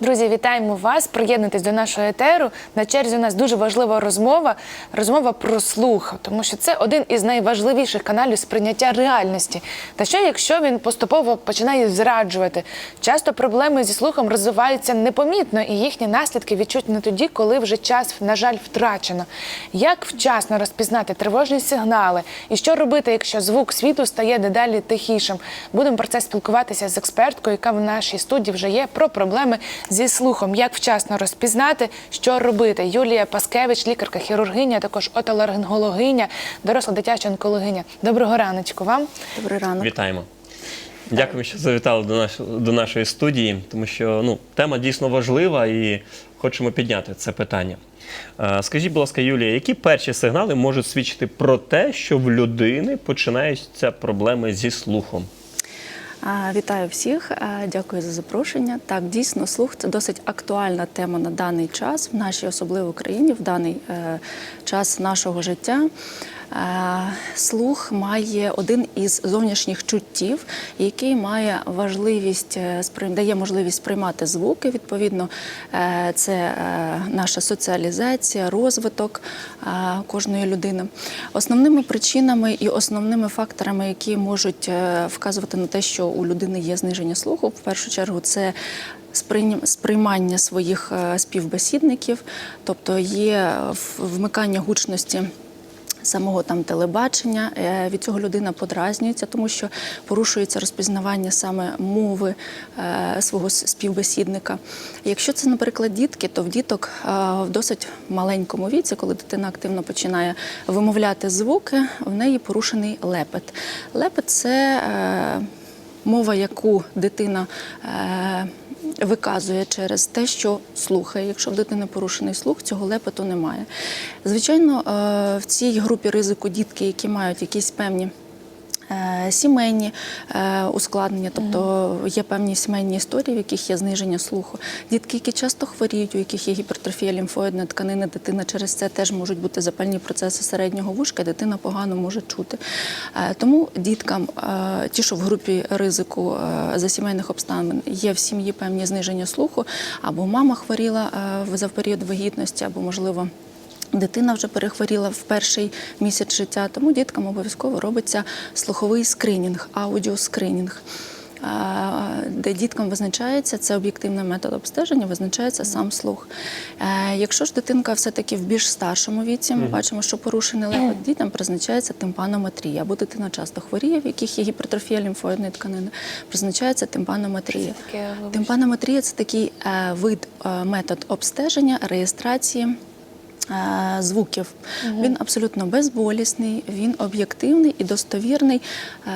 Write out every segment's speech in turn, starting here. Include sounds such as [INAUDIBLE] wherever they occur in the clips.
Друзі, вітаємо вас. Приєднуйтесь до нашого етеру. На черзі у нас дуже важлива розмова. Розмова про слух, тому що це один із найважливіших каналів сприйняття реальності. Та що, якщо він поступово починає зраджувати? Часто проблеми зі слухом розвиваються непомітно, і їхні наслідки відчутні тоді, коли вже час, на жаль, втрачено. Як вчасно розпізнати тривожні сигнали, і що робити, якщо звук світу стає дедалі тихішим? Будемо про це спілкуватися з експерткою, яка в нашій студії вже є про проблеми зі слухом. Як вчасно розпізнати, що робити? Юлія Паскевич, лікарка, хірургиня, також отоларингологиня, доросла дитяча онкологиня. Доброго раночку вам. Добрий ранок. Вітаємо. Дякую, що завітали до, наш, до нашої студії, тому що ну, тема дійсно важлива і хочемо підняти це питання. Е, Скажіть, будь ласка, Юлія, які перші сигнали можуть свідчити про те, що в людини починаються проблеми зі слухом? Вітаю всіх, дякую за запрошення. Так, дійсно, слух це досить актуальна тема на даний час в нашій особливій країні, в даний е, час нашого життя. Е, Слух має один із зовнішніх чуттів, який має важливість е, дає можливість сприймати звуки. Відповідно, е, це наша соціалізація, розвиток кожної людини. Основними причинами і основними факторами, які можуть вказувати на те, що у людини є зниження слуху, в першу чергу це сприймання своїх співбесідників, тобто є вмикання гучності. Самого там телебачення Е, від цього людина подразнюється, тому що порушується розпізнавання саме мови е, свого співбесідника. Якщо це, наприклад, дітки, то в діток е, в досить маленькому віці, коли дитина активно починає вимовляти звуки, в неї порушений лепет. Лепет це мова, яку дитина виказує через те, що слухає. Якщо в дитини порушений слух, цього лепету немає. Звичайно, е, в цій групі ризику дітки, які мають якісь певні. Е, Сімейні е, ускладнення, тобто є певні сімейні історії, в яких є зниження слуху. Дітки, які часто хворіють, у яких є гіпертрофія лімфоїдної тканини, дитина через це теж можуть бути запальні процеси середнього вушка, дитина погано може чути. Е, Тому діткам, ті, що в групі ризику за сімейних обставин, є в сім'ї певні зниження слуху, або мама хворіла за період вагітності, або можливо. Дитина вже перехворіла в перший місяць життя, тому діткам обов'язково робиться слуховий скринінг, аудіоскринінг, де діткам визначається це об'єктивний метод обстеження, визначається сам слух. Е, Якщо ж дитинка все-таки в більш старшому віці, ми бачимо, що порушений лепет, дітям призначається тимпанометрія, або дитина часто хворіє, в яких є гіпертрофія лімфоїдної тканини, призначається тимпанометрія. Тимпанометрія це такий е, вид, е, метод обстеження, реєстрації. Е, Звуків. Він абсолютно безболісний, він об'єктивний і достовірний, е,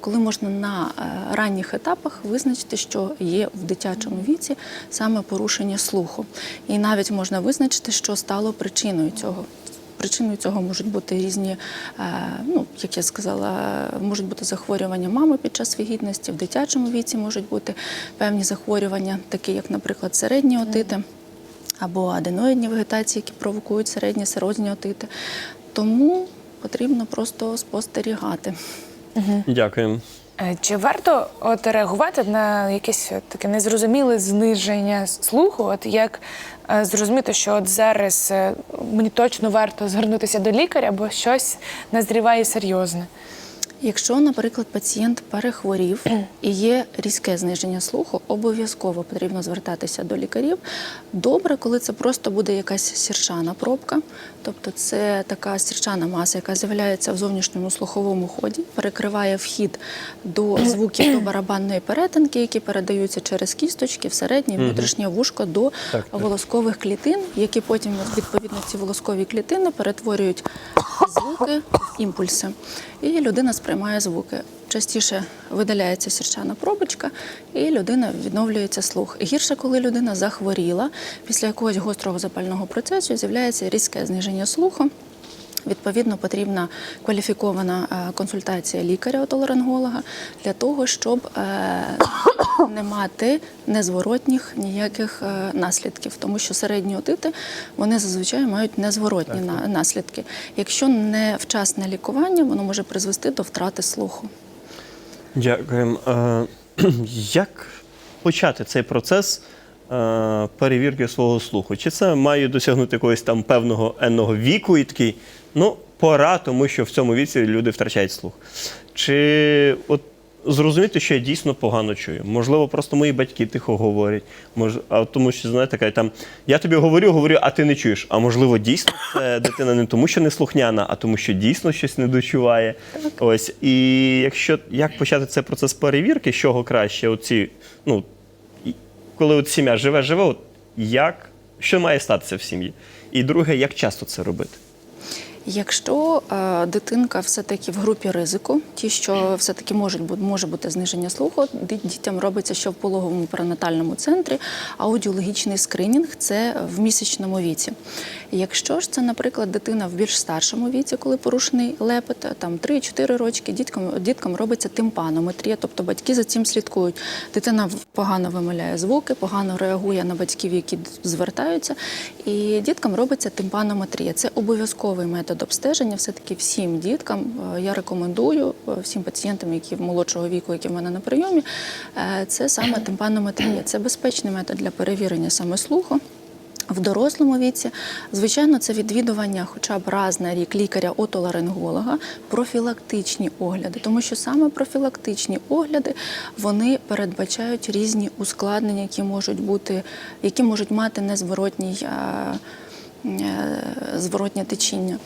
коли можна на е, ранніх етапах визначити, що є в дитячому віці саме порушення слуху, і навіть можна визначити, що стало причиною цього. Причиною цього можуть бути різні, ну як я сказала, можуть бути захворювання мами під час вагітності, в дитячому віці можуть бути певні захворювання, такі як, наприклад, середні отити або аденоїдні вегетації, які провокують середні серозні отити. Тому потрібно просто спостерігати. Дякуємо. Е, Чи варто от реагувати на якесь таке незрозуміле зниження слуху? От як е, зрозуміти, що от зараз е, мені точно варто звернутися до лікаря, бо щось назріває серйозне? Якщо, наприклад, пацієнт перехворів і є різке зниження слуху, обов'язково потрібно звертатися до лікарів. Добре, коли це просто буде якась сірчана пробка, тобто це така сірчана маса, яка з'являється в зовнішньому слуховому ході, перекриває вхід до звуків до барабанної перетинки, які передаються через кісточки в середнє внутрішнє вушко до Так, волоскових клітин, які потім відповідно ці волоскові клітини перетворюють звуки в імпульси. І людина сприймає звуки. Частіше видаляється сірчана пробочка, і людина відновлюється слух. Гірше, коли людина захворіла, після якогось гострого запального процесу з'являється різке зниження слуху. Відповідно, потрібна кваліфікована е, консультація лікаря-отоларинголога для того, щоб е, не мати незворотніх ніяких е, наслідків, тому що середні отити вони зазвичай мають незворотні на- наслідки. Якщо не вчасне лікування, воно може призвести до втрати слуху. Дякуємо. [CLEARS THROAT] Як почати цей процес перевірки свого слуху? Чи це має досягнути якогось там певного енного віку і такий, ну, пора, тому що в цьому віці люди втрачають слух? Чи от зрозуміти, що я дійсно погано чую? Можливо, просто мої батьки тихо говорять. Мож, а тому що, знаєте, така, там, я тобі говорю, говорю, а ти не чуєш. А можливо, дійсно це [LAUGHS] дитина не тому, що не слухняна, а тому, що дійсно щось не дочуває. Ось. І якщо як почати цей процес перевірки, з чого краще, оці, ну, коли от сім'я живе, живе, от як, що має статися в сім'ї? І друге, як часто це робити? Якщо е, дитинка все-таки в групі ризику, ті, що все-таки можуть може бути зниження слуху, дітям робиться, що в пологовому перинатальному центрі аудіологічний скринінг це в місячному віці. Якщо ж це, наприклад, дитина в більш старшому віці, коли порушений лепет, там 3-4 рочки, діткам, діткам робиться тимпанометрія, тобто батьки за цим слідкують. Дитина погано вимовляє звуки, погано реагує на батьків, які звертаються. І діткам робиться тимпанометрія. Це обов'язковий метод обстеження. Все-таки всім діткам е, я рекомендую е, всім пацієнтам, які в молодшого віку, які в мене на прийомі, е, це саме тимпанометрія. Це безпечний метод для перевірення саме слуху. В дорослому віці, звичайно, це відвідування хоча б раз на рік лікаря-отоларинголога, профілактичні огляди, тому що саме профілактичні огляди вони передбачають різні ускладнення, які можуть бути, які можуть мати незворотній. Е, Зворотнє течіння.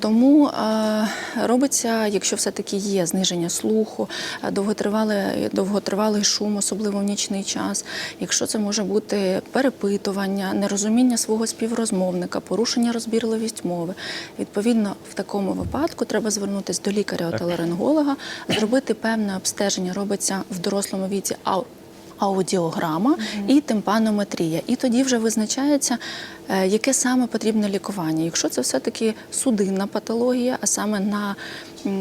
Тому е, робиться, якщо все-таки є зниження слуху, е, довготривалий, довготривалий шум, особливо в нічний час, якщо це може бути перепитування, нерозуміння свого співрозмовника, порушення розбірливість мови. Відповідно, в такому випадку треба звернутися до лікаря-отоларинголога, зробити певне обстеження, робиться в дорослому віці. ау- Аудіограма і тимпанометрія. І тоді вже визначається, е, яке саме потрібне лікування. Якщо це все-таки судинна патологія, а саме на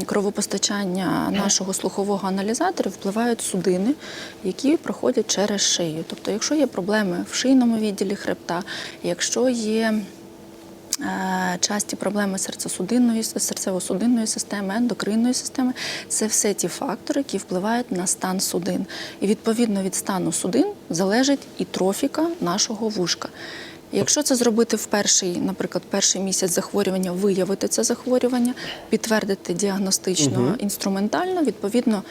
кровопостачання нашого слухового аналізатору впливають судини, які проходять через шию. Тобто, якщо є проблеми в шийному відділі хребта, якщо є Часті проблеми серцесудинної, серцево-судинної системи, ендокринної системи це все ті фактори, які впливають на стан судин. І відповідно від стану судин залежить і трофіка нашого вушка. Якщо це зробити в перший, наприклад, перший місяць захворювання, виявити це захворювання, підтвердити діагностично, інструментально, відповідно.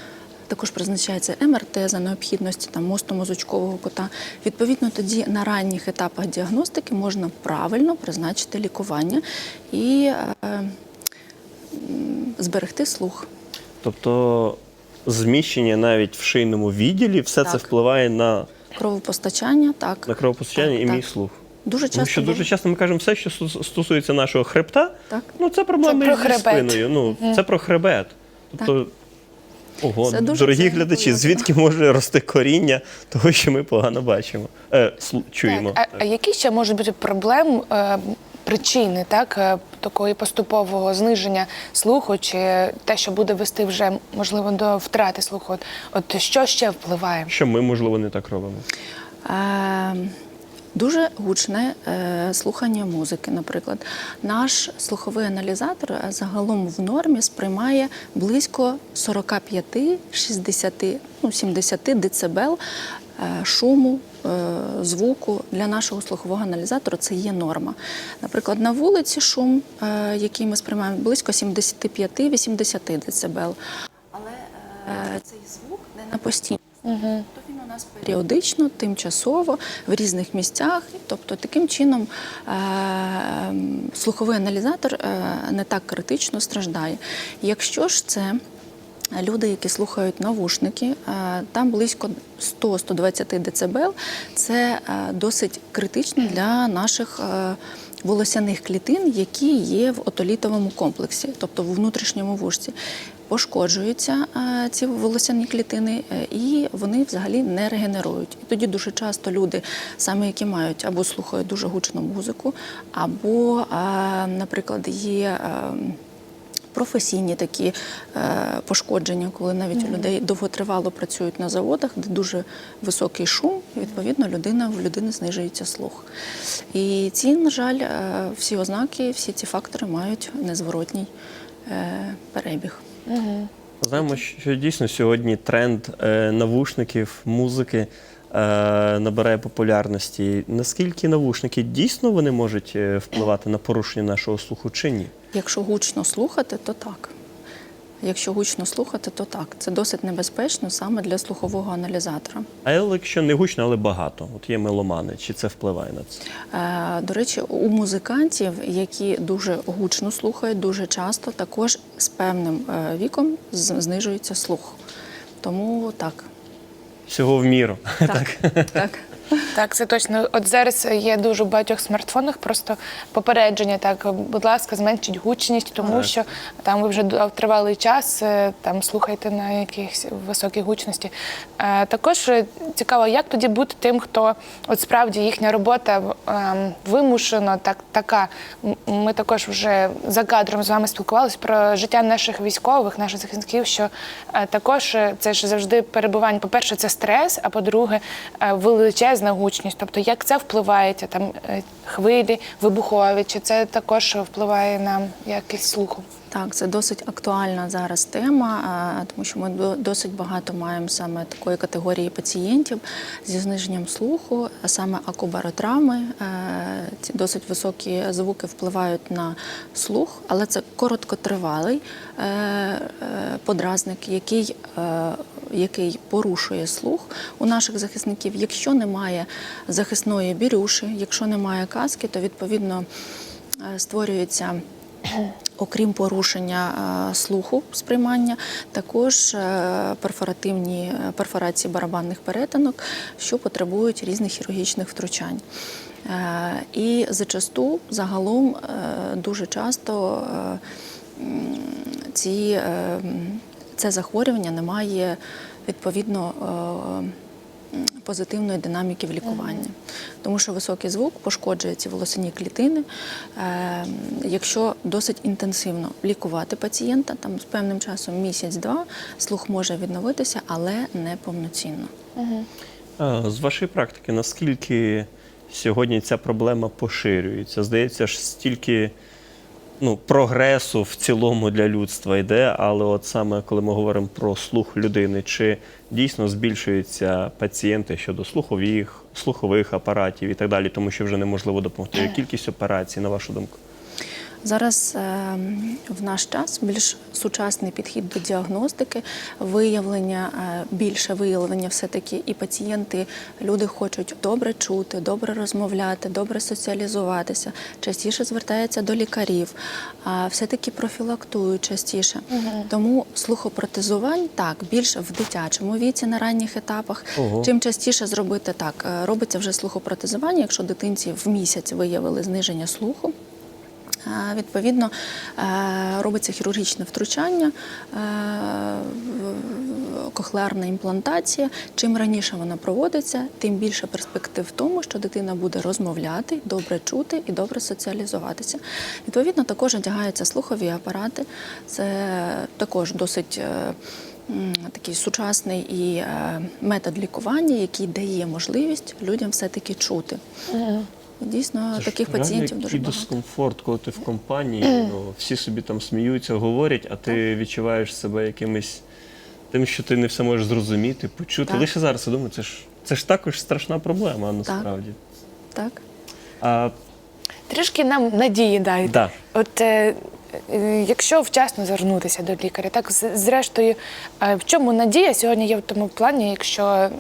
Також призначається МРТ за необхідності там мозкового кота. Відповідно, тоді на ранніх етапах діагностики можна правильно призначити лікування і е, зберегти слух. Тобто зміщення навіть в шийному відділі, все це впливає на, Кровопостачання, так. на кровопостачання Так, і так. мій слух. Дуже Тому часто що дуже часто ми кажемо все, що стосується нашого хребта, Так. ну це проблеми Це про зі хребет. спиною. Ну, це про хребет. Тобто, ого, Це дуже дорогі сильно глядачі, звідки може рости коріння того, що ми погано бачимо, е, слу- чуємо. Так, а, а які ще можуть бути проблем, е, причини так, е, такої поступового зниження слуху, чи те, що буде вести вже можливо до втрати слуху? От, от що ще впливає? Що ми, можливо, не так робимо? Е, Дуже гучне е, слухання музики, наприклад. Наш слуховий аналізатор е, загалом в нормі сприймає близько 45-60, ну, 70 децибел е, шуму, звуку для нашого слухового аналізатора це є норма. Наприклад, на вулиці шум, який ми сприймаємо, близько 75-80 децибел. Але е, цей звук не на постійній Тобто він у нас періодично, тимчасово, в різних місцях. Тобто, таким чином е, слуховий аналізатор е, не так критично страждає. Якщо ж це люди, які слухають навушники, е, там близько 100-120 дБ, це е, досить критично для наших. Волосяних клітин, які є в отолітовому комплексі, тобто в внутрішньому вушці пошкоджуються е, ці волосяні клітини, е, і вони взагалі не регенерують. І тоді дуже часто люди, саме які мають або слухають дуже гучну музику, або, е, наприклад, є. Професійні такі е, пошкодження, коли навіть у людей довготривало працюють на заводах, де дуже високий шум, і відповідно людина в людини знижується слух. І ці, на жаль, е, всі ознаки, всі ці фактори мають незворотній е, перебіг. Знаємо, що дійсно сьогодні тренд е, навушників, музики набирає популярності. Наскільки навушники дійсно вони можуть е, впливати на порушення нашого слуху чи ні? Якщо гучно слухати, то так. Якщо гучно слухати, то так. Це досить небезпечно саме для слухового аналізатора. А якщо не гучно, але багато, от є меломани, чи це впливає на це? Е, До речі, у музикантів, які дуже гучно слухають, дуже часто також з певним е, віком знижується слух. Тому так. Всього в міру. Так. [LAUGHS] так. Так, це точно. От зараз є дуже в багатьох смартфонах просто попередження. Так, будь ласка, зменшіть гучність, тому Так. що там ви вже д- тривалий час е, там слухаєте на якихось високій гучності. Е, також е, цікаво, як тоді бути тим, хто от справді їхня робота ем, вимушено так така. М- Ми також вже за кадром з вами спілкувалися про життя наших військових, наших захисників. Що е, також е, це ж завжди перебування. По-перше, це стрес, а по-друге, е, величезна гучність. Тобто, як це впливає, там е, хвилі, вибухові, чи це також впливає на якість слуху? Так, це досить актуальна зараз тема, тому що ми досить багато маємо саме такої категорії пацієнтів зі зниженням слуху, а саме акубаротравми. Е, Ці досить високі звуки впливають на слух, але це короткотривалий е, е, подразник, який, е, який порушує слух у наших захисників. Якщо немає захисної бірюші, якщо немає каски, то відповідно е, створюється. Окрім порушення е, слуху сприймання, також е, перфоративні е, перфорації барабанних перетинок, що потребують різних хірургічних втручань. І зачасту загалом дуже часто ці, це захворювання не має відповідно. Позитивної динаміки в лікуванні, тому що високий звук пошкоджує ці волосяні клітини. Е, якщо досить інтенсивно лікувати пацієнта, там з певним часом місяць-два, слух може відновитися, але не повноцінно. З вашої практики, наскільки сьогодні ця проблема поширюється? Здається ж, стільки ну, прогресу в цілому для людства йде, але от саме коли ми говоримо про слух людини, чи дійсно збільшуються пацієнти щодо слухових, слухових апаратів і так далі, тому що вже неможливо допомогти. Кількість операцій, на вашу думку? Зараз е, в наш час більш сучасний підхід до діагностики, виявлення, е, більше виявлення все-таки і пацієнти, люди хочуть добре чути, добре розмовляти, добре соціалізуватися, частіше звертаються до лікарів, а все-таки профілактують частіше. Тому слухопротезувань так більше в дитячому віці на ранніх етапах. Ого. Чим частіше зробити так, е, робиться вже слухопротезування, якщо дитинці в місяць виявили зниження слуху. Відповідно, е, робиться хірургічне втручання, е, кохлеарна імплантація. Чим раніше вона проводиться, тим більше перспектив в тому, що дитина буде розмовляти, добре чути і добре соціалізуватися. Відповідно, також одягаються слухові апарати. Це також досить. е, Такий сучасний і метод лікування, який дає можливість людям все-таки чути. Дійсно, Це таких реально пацієнтів дуже багато. дискомфорт, коли ти в компанії, ну, всі собі там сміються, говорять, а ти відчуваєш себе якимось тим, що ти не все можеш зрозуміти, почути. Так. Лише зараз я думаю, це ж це ж також страшна проблема, насправді. Так. А, Трішки нам надії дайте. да. От е, якщо вчасно звернутися до лікаря, так зрештою, е, в чому надія сьогодні є в тому плані, якщо е,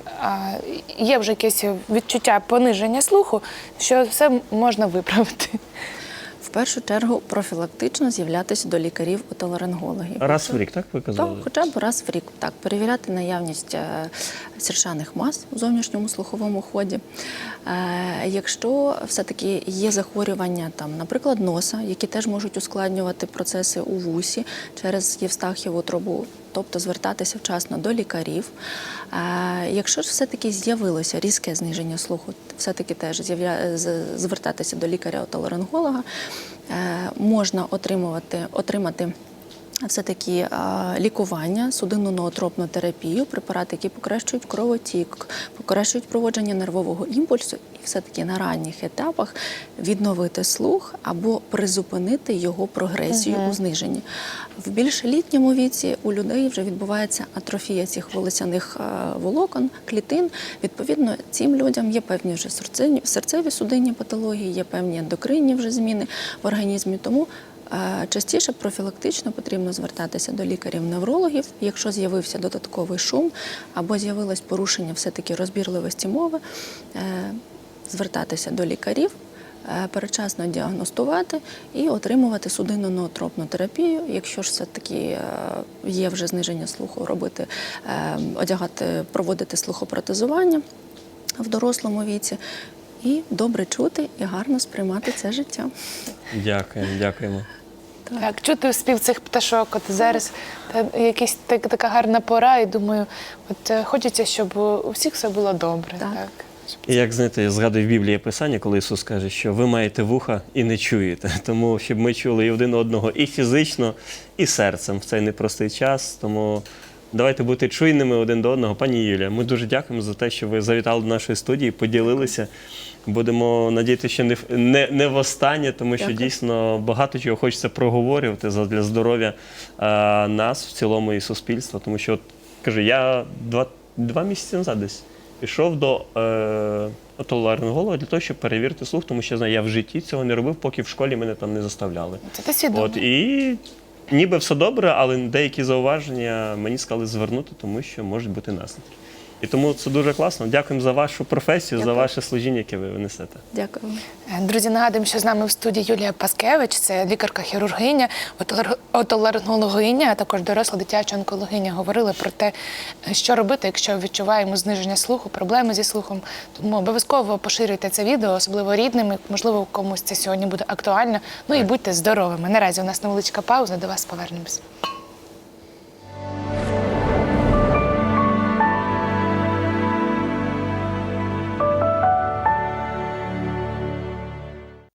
є вже якесь відчуття пониження слуху, що все можна виправити. В першу чергу профілактично з'являтися до лікарів-отоларингологів. Раз в рік, так ви Так, казали? хоча б раз в рік так перевіряти наявність е, мас у зовнішньому слуховому ході. Е, Якщо все-таки є захворювання, там, наприклад, носа, які теж можуть ускладнювати процеси у вусі через євстахієву трубу, тобто звертатися вчасно до лікарів. Якщо ж все-таки з'явилося різке зниження слуху, все-таки теж звертатися до лікаря-отоларинголога, Е, можна отримувати, отримати все-таки е, лікування, судинно-ноотропну терапію, препарати, які покращують кровотік, покращують проводження нервового імпульсу, і все-таки на ранніх етапах відновити слух або призупинити його прогресію у зниженні. В більш літньому віці у людей вже відбувається атрофія цих волосяних е, волокон, клітин. Відповідно, цим людям є певні вже серцеві, судинні патології, є певні ендокринні вже зміни в організмі. Тому Частіше профілактично потрібно звертатися до лікарів-неврологів, якщо з'явився додатковий шум або з'явилось порушення все-таки розбірливості мови, е, звертатися до лікарів, е, передчасно діагностувати і отримувати судинно-ноотропну терапію. Якщо ж все-таки е, є вже зниження слуху, робити, е, одягати, проводити слухопротезування в дорослому віці. І добре чути і гарно сприймати це життя. Дякуємо, дякуємо. Так, чути спів цих пташок. От зараз та, якась так, така гарна пора, і думаю, от е, хочеться, щоб у всіх все було добре. Так. Так. І як знаєте, я згадую в Біблії писання, коли Ісус каже, що ви маєте вуха і не чуєте. [LAUGHS] Тому щоб ми чули і один одного і фізично, і серцем в цей непростий час. Тому давайте бути чуйними один до одного. Пані Юлія, ми дуже дякуємо за те, що ви завітали до нашої студії, поділилися. Будемо надіятися, що не, не, не востаннє, тому що Дякую. дійсно багато чого хочеться проговорювати для здоров'я нас в цілому і суспільства. Тому що, от, кажу, я два, два місяці назад десь пішов до е, отоларинголога для того, щоб перевірити слух, тому що знаю, я в житті цього не робив, поки в школі мене там не заставляли. Це свідомо. От і ніби все добре, але деякі зауваження мені сказали звернути, тому що можуть бути наслідки. І тому це дуже класно. Дякуємо за вашу професію, за ваше служіння, яке ви несете. Дякую. Е, Друзі, нагадуємо, що з нами в студії Юлія Паскевич, це лікарка-хірургиня, отолар- отоларингологиня, а також доросла дитяча онкологиня. Говорили про те, що робити, якщо відчуваємо зниження слуху, проблеми зі слухом. Тому обов'язково поширюйте це відео, особливо рідним. Можливо, комусь це сьогодні буде актуально. Ну і будьте здоровими. Наразі у нас невеличка пауза. До вас повернемось.